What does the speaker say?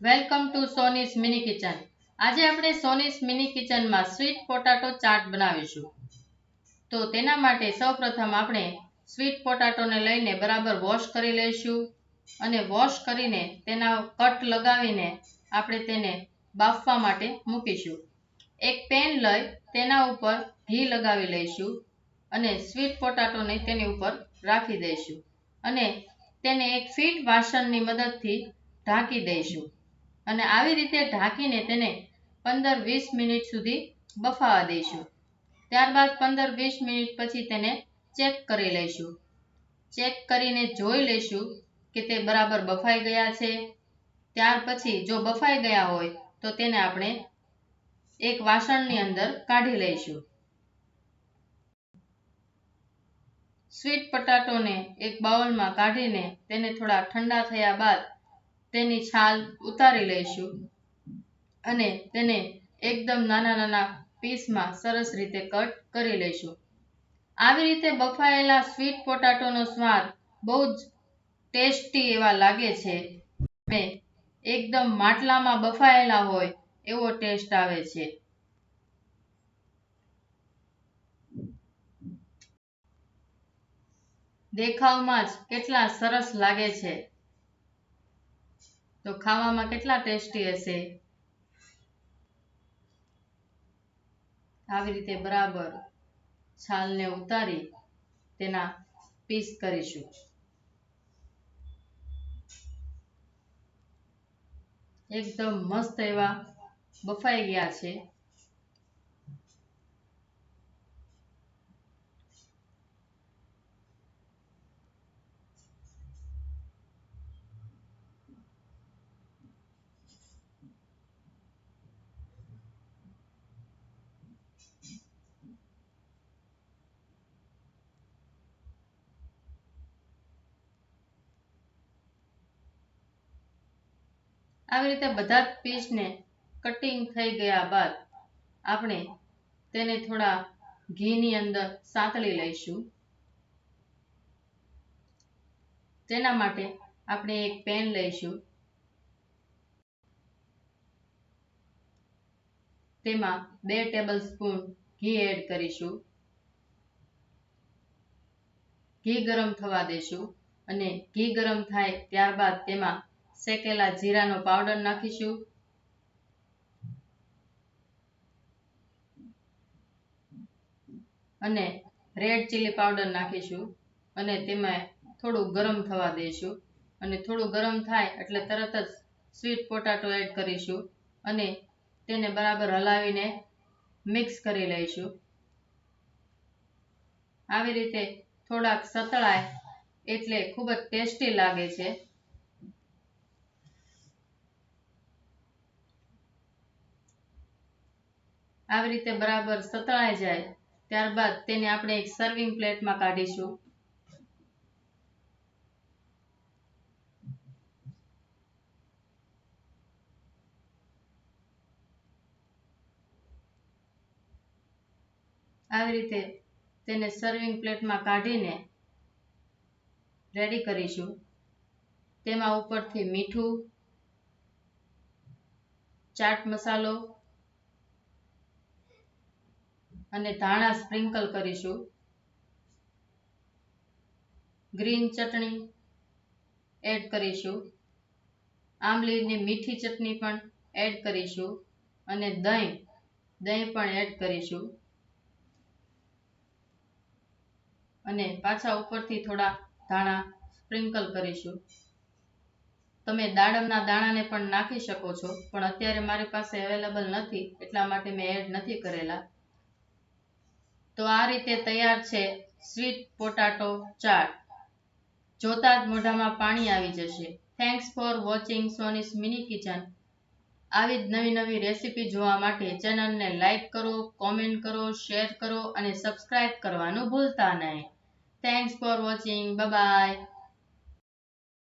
Welcome to Soni's mini kitchen. આજે આપણે Soni's mini કિચનમાં સ્વીટ પોટાટો ચાટ બનાવીશું. તો તેના માટે સૌપ્રથમ આપણે સ્વીટ પોટાટોને લઈને બરાબર વોશ કરી લઈશું અને વોશ કરીને તેના કટ લગાવીને આપણે તેને બાફવા માટે મૂકીશું. એક પેન લઈ તેના ઉપર ઘી લગાવી લઈશું અને સ્વીટ પોટાટોને તેની ઉપર રાખી દઈશું અને તેને એક ફીટ વાસણની મદદથી ઢાંકી દઈશું. અને આવી રીતે ઢાંકીને તેને પંદર વીસ મિનિટ સુધી બફાવા દઈશું. ત્યારબાદ પંદર વીસ મિનિટ પછી તેને ચેક કરી લઈશું. ચેક કરીને જોઈ લઈશું કે તે બરાબર બફાઈ ગયા છે. ત્યાર પછી જો બફાઈ ગયા હોય તો તેને આપણે એક વાસણની અંદર કાઢી લઈશું. સ્વીટ પટાટોને એક બાઉલમાં કાઢીને તેને થોડા ઠંડા થયા બાદ તેની છાલ ઉતારી લઈશું. અને તેને એકદમ નાના નાના પીસમાં સરસ રીતે કટ કરી લઈશું. આવી રીતે બફાયેલા સ્વીટ પોટાટોનો સ્વાદ બહુ જ ટેસ્ટી એવા લાગે છે. અને એકદમ માટલામાં બફાયેલા હોય એવો ટેસ્ટ આવે છે. દેખાવમાં જ કેટલા સરસ લાગે છે. તો ખાવામાં કેટલા ટેસ્ટી હશે? આવી રીતે બરાબર છાલને ઉતારી તેના પીસ કરીશું. એકદમ મસ્ત એવા બફાઈ ગયા છે. આવી રીતે બધા જ પીસને કટિંગ થઈ ગયા બાદ આપણે તેને થોડા ઘીની અંદર સાંતળી લઈશું. તેના માટે આપણે એક પેન લઈશું. તેમાં બે ટેબલ સ્પૂન ઘી એડ કરીશું. ઘી ગરમ થવા દેશું અને ઘી ગરમ થાય ત્યારબાદ તેમાં શેકેલા જીરાનો પાવડર નાખીશું. અને રેડ ચીલી પાવડર નાખીશું. અને તેમાં થોડું ગરમ થવા દઈશું. અને થોડું ગરમ થાય એટલે તરત જ સ્વીટ પોટાટો એડ કરીશું. અને તેને બરાબર હલાવીને મિક્સ કરી લઈશું. આવી રીતે થોડાક સતળાય એટલે ખૂબ જ ટેસ્ટી લાગે છે. આવી રીતે બરાબર સતળાઈ જાય, ત્યારબાદ તેને આપણે એક સર્વિંગ પ્લેટમાં કાઢીશું. આવી રીતે તેને સર્વિંગ પ્લેટમાં કાઢીને રેડી કરીશું. તેમાં ઉપરથી મીઠું, ચાટ મસાલો અને ધાણા સ્પ્રિંકલ કરીશું. ગ્રીન ચટણી એડ કરીશું. આંબલીની મીઠી ચટણી પણ એડ કરીશું અને દહીં દહીં પણ એડ કરીશું. અને પાછા ઉપરથી થોડા ધાણા સ્પ્રિંકલ કરીશું. તમે દાડમના દાણાને પણ નાખી શકો છો, પણ અત્યારે મારી પાસે અવેલેબલ નથી, એટલા માટે મેં એડ નથી કરેલા. તો આ રીતે તૈયાર છે સ્વીટ પોટાટો ચાટ. જોતા જ મોઢામાં પાણી આવી જશે. Thanks for watching Soni's mini kitchen. આવી જ નવી નવી રેસીપી જોવા માટે ચેનલને લાઈક કરો, કોમેન્ટ કરો, શેર કરો અને સબસ્ક્રાઇબ કરવાનું ભૂલતા નહીં. Thanks for watching bye